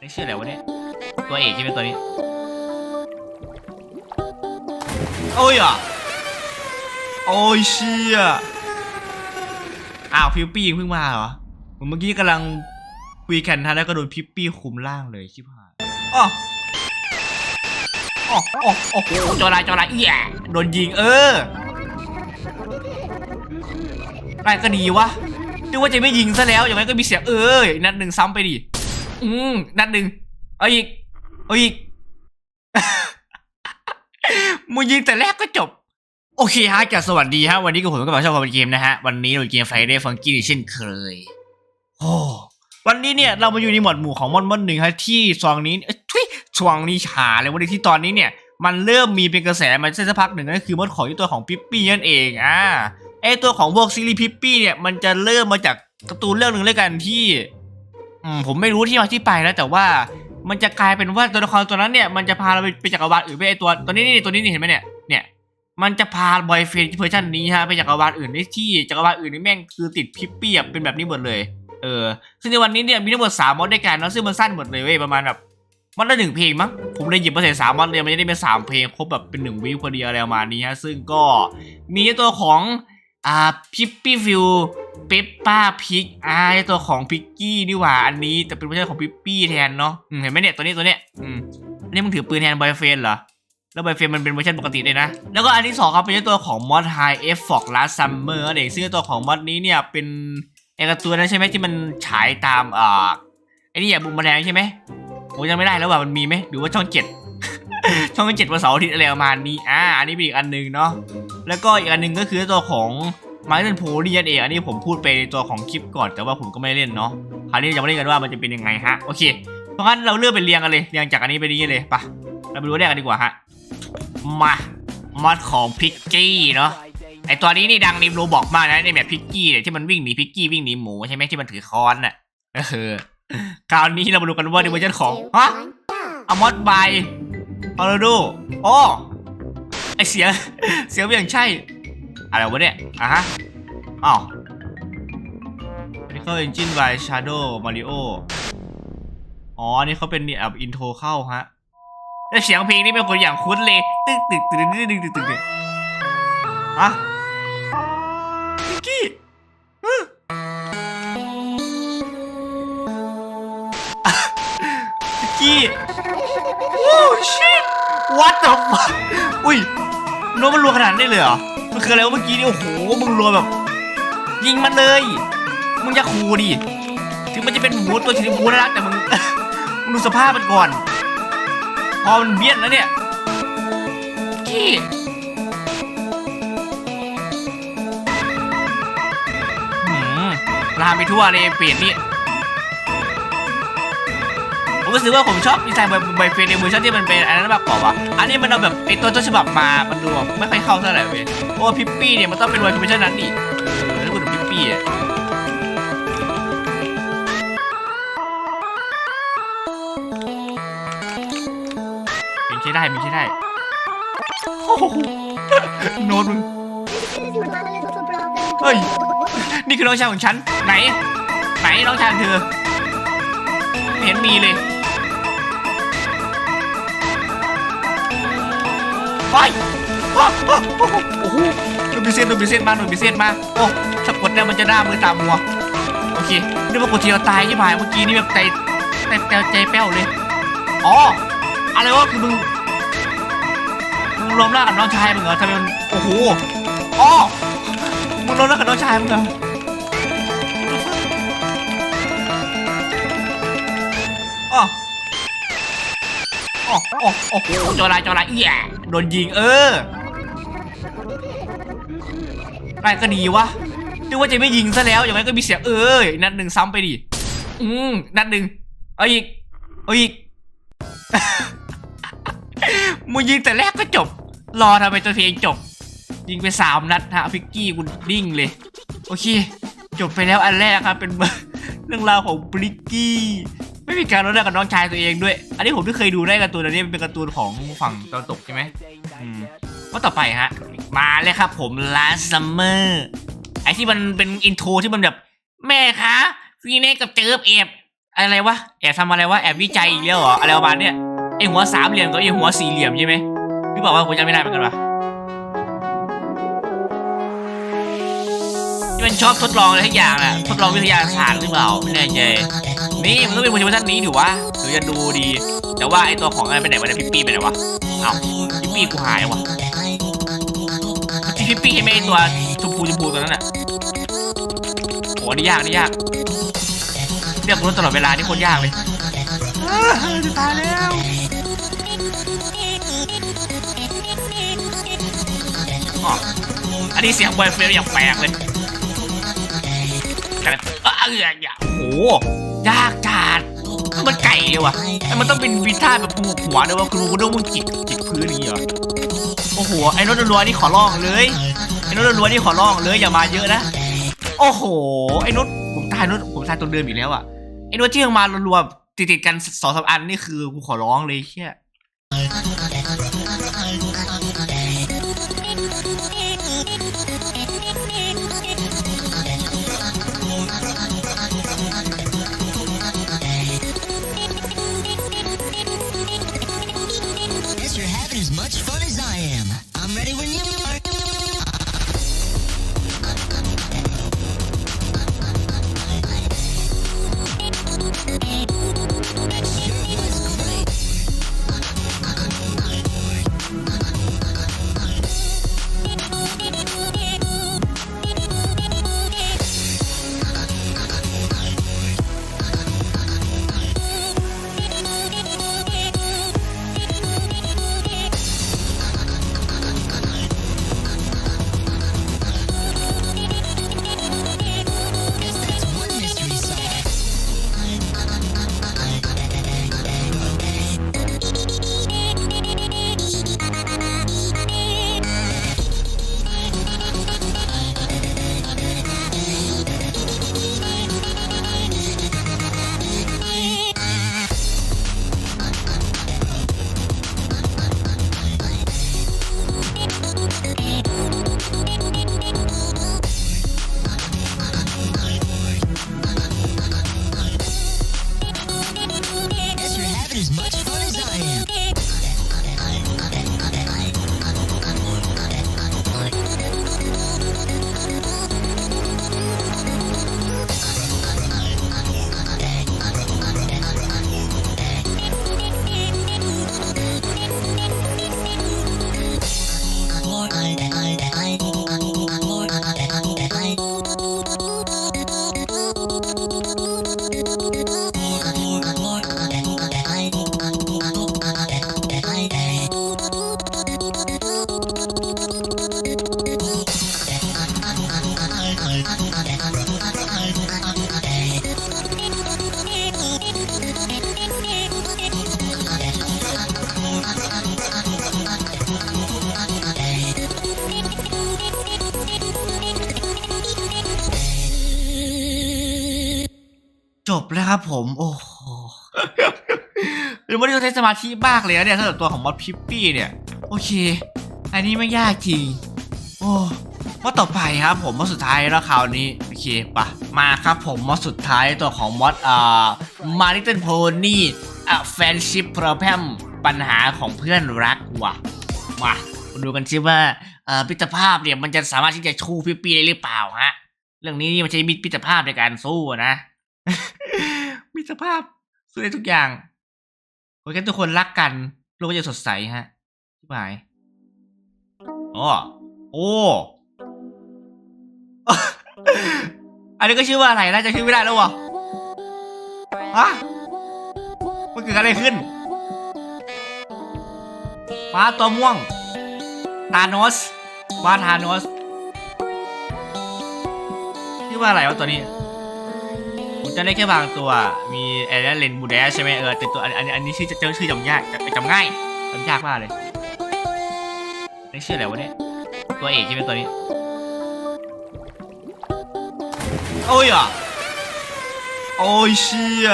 นี่ชื่ออะไรวะเนี่ย ตัวเอกใช่ไหมตัวนี้ โอ้ยอะ โอ้ยเชี่ยอ้าวพิปปี้เพิ่งมาเหรอผมเมื่อกี้กำลังคุยกันฮะแล้วก็โดนพิปปี้คุมร่างเลยชิบหายอ๋ออ๋ออ๋อโอ้โหจอรายจอรายเอี่ยโดนยิงเออได้ก็ดีวะนึกว่าจะไม่ยิงซะแล้ว อย่างไรก็มีเสียงเอออีกนัดหนึ่งซ้ำไปดิ อืมนัดหนึ่งเอาอีก เอาอีกมึงยิงแต่แรกก็จบ โอเคฮะกับสวัสดีฮะ วันนี้กับผมก็มาชอบความเกมนะฮะ วันนี้เราเกมไฟเดย์ฟังกี้เช่นเคยโอ้วันนี้เนี่ยเรามาอยู่ในหมวดหมู่ของมอนมอนหนึ่งฮะที่ซองนี้เอ้ยทุยช่วงนี้หาเลยวันนี้ที่ตอนนี้เนี่ยมันเริ่มมีเป็นกระแสมาสักพักหนึ่งนั่นคือมอนของที่ตัวของพิปปี้นั่นเองอ่าไอตัวของพวกซีรีส์พิปปี้เนี่ยมันจะเริ่มมาจากการ์ตูนเรื่องหนึ่งเลยกันที่อืม ผมไม่รู้ที่มาที่ไปนะแต่ว่ามันจะกลายเป็นว่าตัวละครตัวนั้นเนี่ยมันจะพาเราไปไปจักรวาลอื่นไปไอตัวตัวนี้นี่ตัวนี้นี่เห็นไหมเนี่ยเนี่ยมันจะพาบอยเฟนเวอร์ชันนี้ฮะไปจักรวาลอื่นได้ที่จักรวาลอื่นนี่แม่งคือติดพิปปี้อะเป็นแบบนี้หมดเลยเออซึ่งในวันนี้เนี่ยมีทั้งหมดสามมอดด้วยกันเนาะซึ่งมันสั้นหมดเลยเว้ยประมาณแบบมันละหนึ่งเพลงมั้งผมเลยหยิบมาใส่สามมอดเลยมันจะได้เป็นสามเพลงครบแบบเป็นหนึ่งวิวพอดีอะไรประมาณนี้ฮะซึ่งก็มีตัวของ อ่าพิปปี้ฟิวเปปป้าพิกอ่าไอ้ตัวของพิกกี้นี่หว่าอันนี้แต่เป็นเวอร์ชันของพิปปี้แทนเนาะเห็นไหมเนี่ยตัวนี้ตัวเนี้ยอืมอันนี้มึงถือปืนแทนบอยเฟนเหรอแล้วบอยเฟนมันเป็นเวอร์ชันปกติเลยนะ แล้วก็อันที่สองครับเป็นตัวของมอดไฮเอฟฟอกลาซัมเมอร์เด็กซึ่งตัวของมอดนี้เนี่ยเป็นไอ้การ์ตูนนั้นใช่ไหมที่มันฉายตามอ่าไอ้นี่อย่าบุมแมลงใช่ไหมผมจำไม่ได้แล้วว่ามันมีไหมหรือว่าช่องเจ็ดช่องเจ็ดวันเสาร์อาทิตย์อะไรประมาณนี้อ่าอันนี้เป็นอีกอันหนึ่งเนาะ แล้วก็อีกอันหนึ่งก็คือตัวของไมเล่นโพลีนั่นเองอันนี้ผมพูดไปในตัวของคลิปก่อนแต่ว่าผมก็ไม่ได้เล่นเนาะคราวนี้จะมาเล่นกันว่ามันจะเป็นยังไงฮะโอเค เพราะงั้นเราเลือนไปเรียงกันเลยเรียงจากอันนี้ไปนี้เลยไปะเราไปดูแรกกันดีกว่าฮะมามอดของพิกกี้เนาะไอตัวนี้นี่ดังในโรบอกมากนะในแบบพิกกี้เนี่ยที่มันวิ่งหนีพิกกี้วิ่งหนีหมูใช่ไหมที่มันถือค้อนน่ะเออคราวนี้เรามาดูกันว่าในเวอร์ชันของฮะอมอดบายฮอลโดูโอ้ ไอเสียงเสียงอย่างใช่ อะไรวะเนี่ยอะฮะอ้าว Mechanical Engine by Shadow อ๋อ นี่เขาเป็นแอบอินโทรเข้าฮะ แล้วเสียงเพลงนี่เป็นคนอย่างคุ้นเลย ตึ๊กตึ๊กตึ๊กตึ๊กตึ๊กตึ๊กตึ๊กอะนิกกี้นิกกี้ โอ้ชิ what the fuck อุ้ย โน้ตมันรัวขนาดนี้เลยเหรอ มันคืออะไรวะเมื่อกี้นี่โอ้โห มึงรัวแบบ ยิงมันเลย มึงจะคูดิ ถึงมันจะเป็นหมูตัวชนิดหมูน่ารักแต่มึง มึงดูสภาพมันก่อน พอมันเบี้ยนแล้วเนี่ยกี้ลามไปทั่วเลยเปลี่ยนนี่ ผมรู้สึกว่าผมชอบดีไซน์ใบเฟรนในเวอร์ชันที่มันเป็นอันนั้นมากกว่าว่ะอันนี้มันเอาแบบไอตัวต้นฉบับมามันดูแบบไม่ค่อยเข้าเท่าไหร่เว้ยเพราะว่าพิปปี้เนี่ยมันต้องเป็นเวอร์ชันนั้นดิเออถ้าพูดถึงพิปปี้อะเป็นใช้ได้มีใช้ได้โอ้โหโน้ตมึงเฮ้ย นี่คือน้องชายของฉัน ไหน ไหนน้องชายเธอไม่เห็นมีเลย ไปโอ้โหโอ้โหหนุ่มพิเศษหนุ่มพิเศษมาหนุ่มพิเศษมาโอ้สะกดเนี่ยมันจะหน้ามือตามัวโอเคนึกว่ากดทีเราตายยี่หายเมื่อกี้นี่แบบใจใจใจใจแป้วเลยอ๋ออะไรวะคือมึงมึงรวมร่างกับน้องชายมึงเหรอทำไมมันโอ้โหอ๋อมึงรวมร่างกับน้องชายมึงเหรออ๋อโอ้โอ้โอ้โหจอรายจอรายเอี่ย โดนยิงเออได้ก็ดีวะนึกว่าจะไม่ยิงซะแล้วอย่างไรก็มีเสียงเออนัดหนึ่งซ้ำไปดิอืมนัดหนึ่งเอาอีกเอาอีกมึงยิงแต่แรกก็จบ รอทำไมตัวเพลงจบ ยิงไปสามนัดฮะฟิกกี้กูดิ้งเลย โอเค จบไปแล้วอันแรกครับเป็นเรื่องราวของบริกกี้ ไม่มีการรู้ได้กับน้องชายตัวเองด้วย อันนี้ผมไม่เคยดูได้การ์ตูนอันนี้เป็นการ์ตูนของฝั่งตะวันตกใช่ไหมอืมว่าต่อไปฮะ มาเลยครับผมลาซัมเมอร์ไอที่มันเป็นอินโทรที่มันแบบ แม่คะฟีเน่กับเจิบเอฟอะไรวะแอบทำอะไรวะแอบวิจัยอีกแล้วเหรออะไรประมาณเนี้ยไอหัวสามเหลี่ยมกับไอหัวสี่เหลี่ยมใช่ไหมพี่บอกว่าผมจำไม่ได้เหมือนกันวะ มันชอบทดลองอะไรทุกอย่างน่ะทดลองวิทยาศาสตร์หรือเปล่าไม่แน่ใจนี่มันต้องเป็นโปรโมชั่นนี้ดิวะหรือจะดูดี แต่ว่าไอตัวของอะไรไปไหนวะเนี่ยพี่ปี้ไปไหนวะเอ้าพี่ปี้กูหายวะที่พี่ปี้ใช่ไหมไอตัวชมพูชมพูตัวนั้นน่ะโหนี่ยากนี่ยากเรียกรถตลอดเวลานี่โคตรยากเลยจะตายแล้วอ๋ออันนี้เสียงบอยเฟลอย่างแปลกเลย กันอ้าวเอ้ยอย่าโอ้โหยากจัดมันไก่เลยว่ะไอ้มันต้องเป็นวิท่าแบบหัวหัวด้วยว่าครู้ว่ามึงจิกจิกพื้นอย่างนี้เหรอโอ้โหไอ้รถรัวนี่ขอร้องเลยไอ้รถรัวนี่ขอร้องเลยอย่ามาเยอะนะโอ้โหไอ้นุชผมตายนุชผมตายตัวเดิมอีกแล้วอะไอ้นุชที่ยังมารัวๆติดๆกันสองสามอันนี่คือกูขอร้องเลยเชี่ย จบแล้วครับผมโอ้โหหรือว่าต้องใช้สมาธิมากเลยนะเนี่ยสำหรับตัวของมอสพิปปี้เนี่ยโอเค อันนี้ไม่ยากจริง โอ้มอสต่อไปครับผมมอสสุดท้ายแล้วคราวนี้โอเคปะมาครับผมมอสสุดท้ายตัวของมอสอ่ามาริเตนโพนี่อะแฟนชิพโปรแพมปัญหาของเพื่อนรักว่ะมาดูกันซิว่าเอ่อมิตรภาพเนี่ยมันจะสามารถที่จะชูพิปปี้ได้หรือเปล่าฮะเรื่องนี้นี่มันใช้มิตรภาพในการสู้นะ มิตรภาพสู้ได้ทุกอย่างขอแค่ทุกคนรักกันโลกก็จะสดใสฮะที่หมายอ๋อโอ้อันนี้ก็ชื่อว่าอะไรน่าจะชื่อไม่ได้แล้ววะฮะมันเกิดอะไรขึ้นม้าตัวม่วงทานอสม้าทานอสชื่อว่าอะไรวะตัวนี้ ผมจะได้แค่บางตัว มีแอร์เลนบูเดสใช่ไหมเออแต่ตัวอันอันอันนี้ชื่อจะเจอชื่อจำยากจำจำง่ายจำยากมากเลยนี่ชื่ออะไรวะเนี่ย ตัวเอกใช่ไหมตัวนี้ โอ้ยอะโอ้ยเชี่ย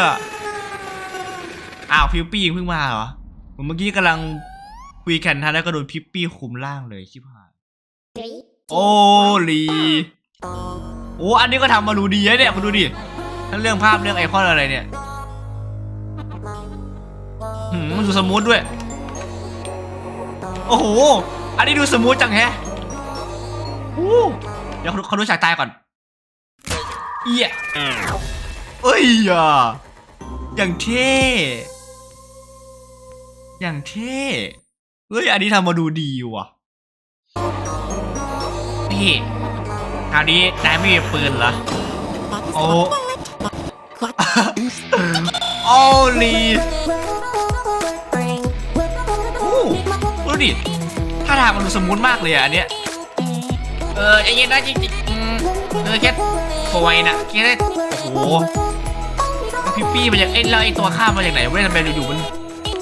อ้าวพิปปี้เพิ่งมาเหรอผมเมื่อกี้กำลังคุยกันท่าแล้วก็โดนพิปปี้คุมร่างเลยชิบหายโอ้ลีโอ้อันนี้ก็ทำมาดูดีนะเนี่ยคุณดูดิ ทั้งเรื่องภาพเรื่องไอคอนอะไรเนี่ยมันดูสมูทด้วย โอ้โห อันนี้ดูสมูทจังแฮะอู้เดี๋ยวเขาเขาดูฉากตายก่อน เอี้ยเอ้ยอะอย่างเท่ อย่างเท่ เฮ้ย อันนี้ทำมาดูดีว่ะ พี่คราวนี้นายไม่มีปืนเหรอ โอ้ โอ้ลีอู้ดูดิท่าทางมันดูสมูทมากเลยอะอันเนี้ย เออไอ้เย็นนะจริงๆอืมเออแค่ปล่อยนะแค่ได้โอ้โหพี่ปี้มันจากไอ้แล้วไอ้ตัวข้ามมาจากไหนไม่ทำไมอยู่ๆมัน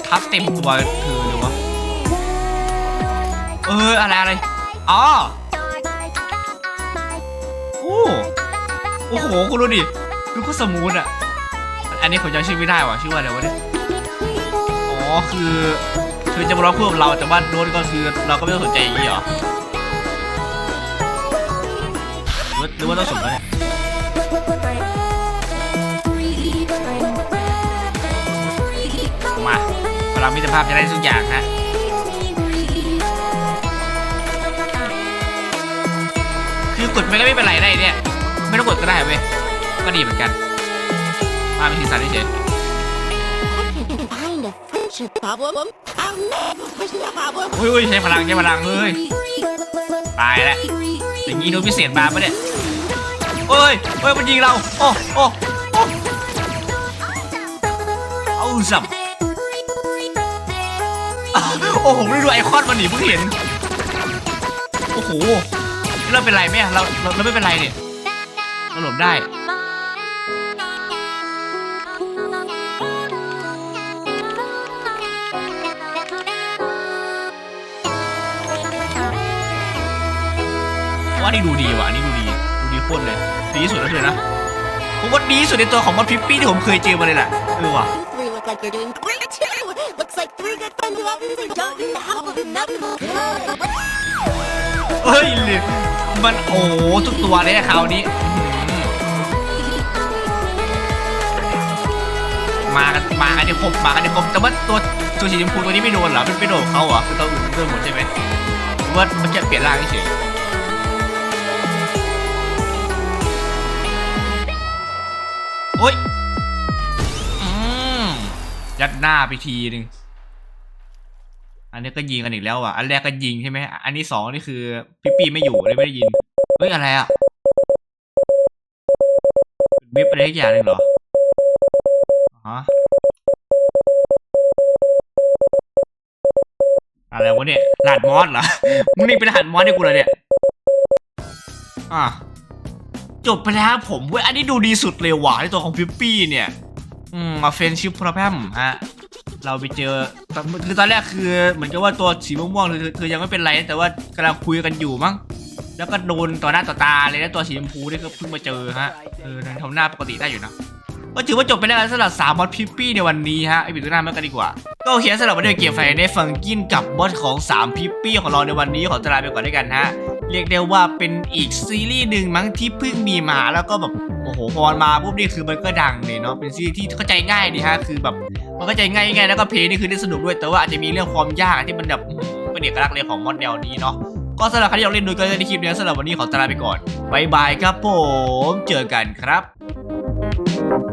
ทับเต็มตัวเธอเลยวะ เอออะไรอะไร อ๋อโอ้โอ้โหคุณดูดิ ดูก็สมูทอะ อันนี้ผมจำชื่อไม่ได้ว่ะชื่อว่าอะไรวะเนี่ยอ๋อคือคือจะมาร้องเพื่อเราแต่ว่าโน้ตก็คือเราก็ไม่ต้องสนใจอย่างนี้เหรอหรือว่าหรือว่าต้องสนแล้วเนี่ยมาพลังมิตรภาพจะได้ทุกอย่างฮะคือกดไม่ก็ไม่เป็นไรได้เนี่ย ไม่ต้องกดก็ได้เว้ยก็ดีเหมือนกันาเป็นสีสันเฉย Find a friendship problem. I'll never find a problem. ๆอุ้ยอุ้ยใช้พลังใช้พลังเฮ้ยตายแล้วอย่างนี้โดนพิเศษมาปะเนี่ยเฮ้ยเฮ้ยมันยิงเราโอ้โอ้โอ้เอาสับอ้าวโอ้ผมไม่ดูไอคอนมันหนีเพิ่งเห็นโอ้โหเราเป็นไรไหมอะเราเราเราไม่เป็นไรเนี่ยเราหลบได้ ว่านี่ดูดีว่ะอันนี่ดูดีดูดีโคตรเลยดีที่สุดแล้วเลยนะผมว่าดีที่สุดในตัวของมอนพิปปี้ที่ผมเคยเจอมาเลยแหละเออว่ะ You three look like you're doing great too. Looks like three good friends who obviously don't need the help of another. เฮ้ยมันโอ้โหทุกตัวเลยนะคราวนี้อื้อหือมากันมากันในครบมากันในครบแต่ว่าตัวตัวสีชมพูตัวนี้ไม่โดนเหรอมันไม่โดนเขาเหรอคือตัวอื่นโดนหมดใช่ไหมหรือว่ามันแค่เปลี่ยนร่างเฉย โอ๊ยอืมยัดหน้าไปทีหนึ่งอันนี้ก็ยิงกันอีกแล้วอะ อันแรกก็ยิงใช่ไหม อันที่สองนี่คือพี่ปีไม่อยู่เลยไม่ได้ยิน เฮ้ยอะไรอะวิบอะไรสักอย่างหนึ่งเหรอฮะอะไรวะเนี่ยรหัสมอสเหรอ มึงนี่เป็นรหัสมอสให้กูเลยเนี่ย อะ จบไปแล้วผมเว้ยอันนี้ดูดีสุดเลยว่ะในตัวของพิปปี้เนี่ย อืมมาเฟนชิพพรแพมฮะ เราไปเจอตอนคือตอนแรกคือเหมือนกับว่าตัวสีม่วงๆเธอเธอยังไม่เป็นไรนะแต่ว่ากำลังคุยกันอยู่มั้งแล้วก็โดนต่อหน้าต่อตาเลยนะตัวสีชมพูนี่ก็เพิ่งมาเจอฮะเออทำหน้าปกติได้อยู่นะก็ถือว่าจบไปแล้วสำหรับ3มอดพิปปี้ในวันนี้ฮะไอปิดตัวหน้ามากันดีกว่า ก็โอเคสำหรับวันนี้เกมไฟได้ฟังกินกับบอสของ3พิปปี้ของเราในวันนี้ขอตลาไปก่อนด้วยกันฮะ เรียกได้ว่าเป็นอีกซีรีส์หนึ่งมั้งที่เพิ่งมีมาแล้วก็แบบโอ้โหพอมันมาปุ๊บนี่คือมันก็ดังเลยเนาะเป็นซีรีส์ที่เข้าใจง่ายดีฮะคือแบบมันเข้าใจง่ายง่ายแล้วก็เพลงนี่คือได้สนุกด้วยแต่ว่าอาจจะมีเรื่องความยากที่มันแบบเป็นเอกลักษณ์เลยของมอดแนวนี้เนาะก็สำหรับใครที่อยากเล่นดูก็ได้คลิปนี้สำหรับวันนี้ขอตลาไปก่อนบายบายครับผมเจอกันครับ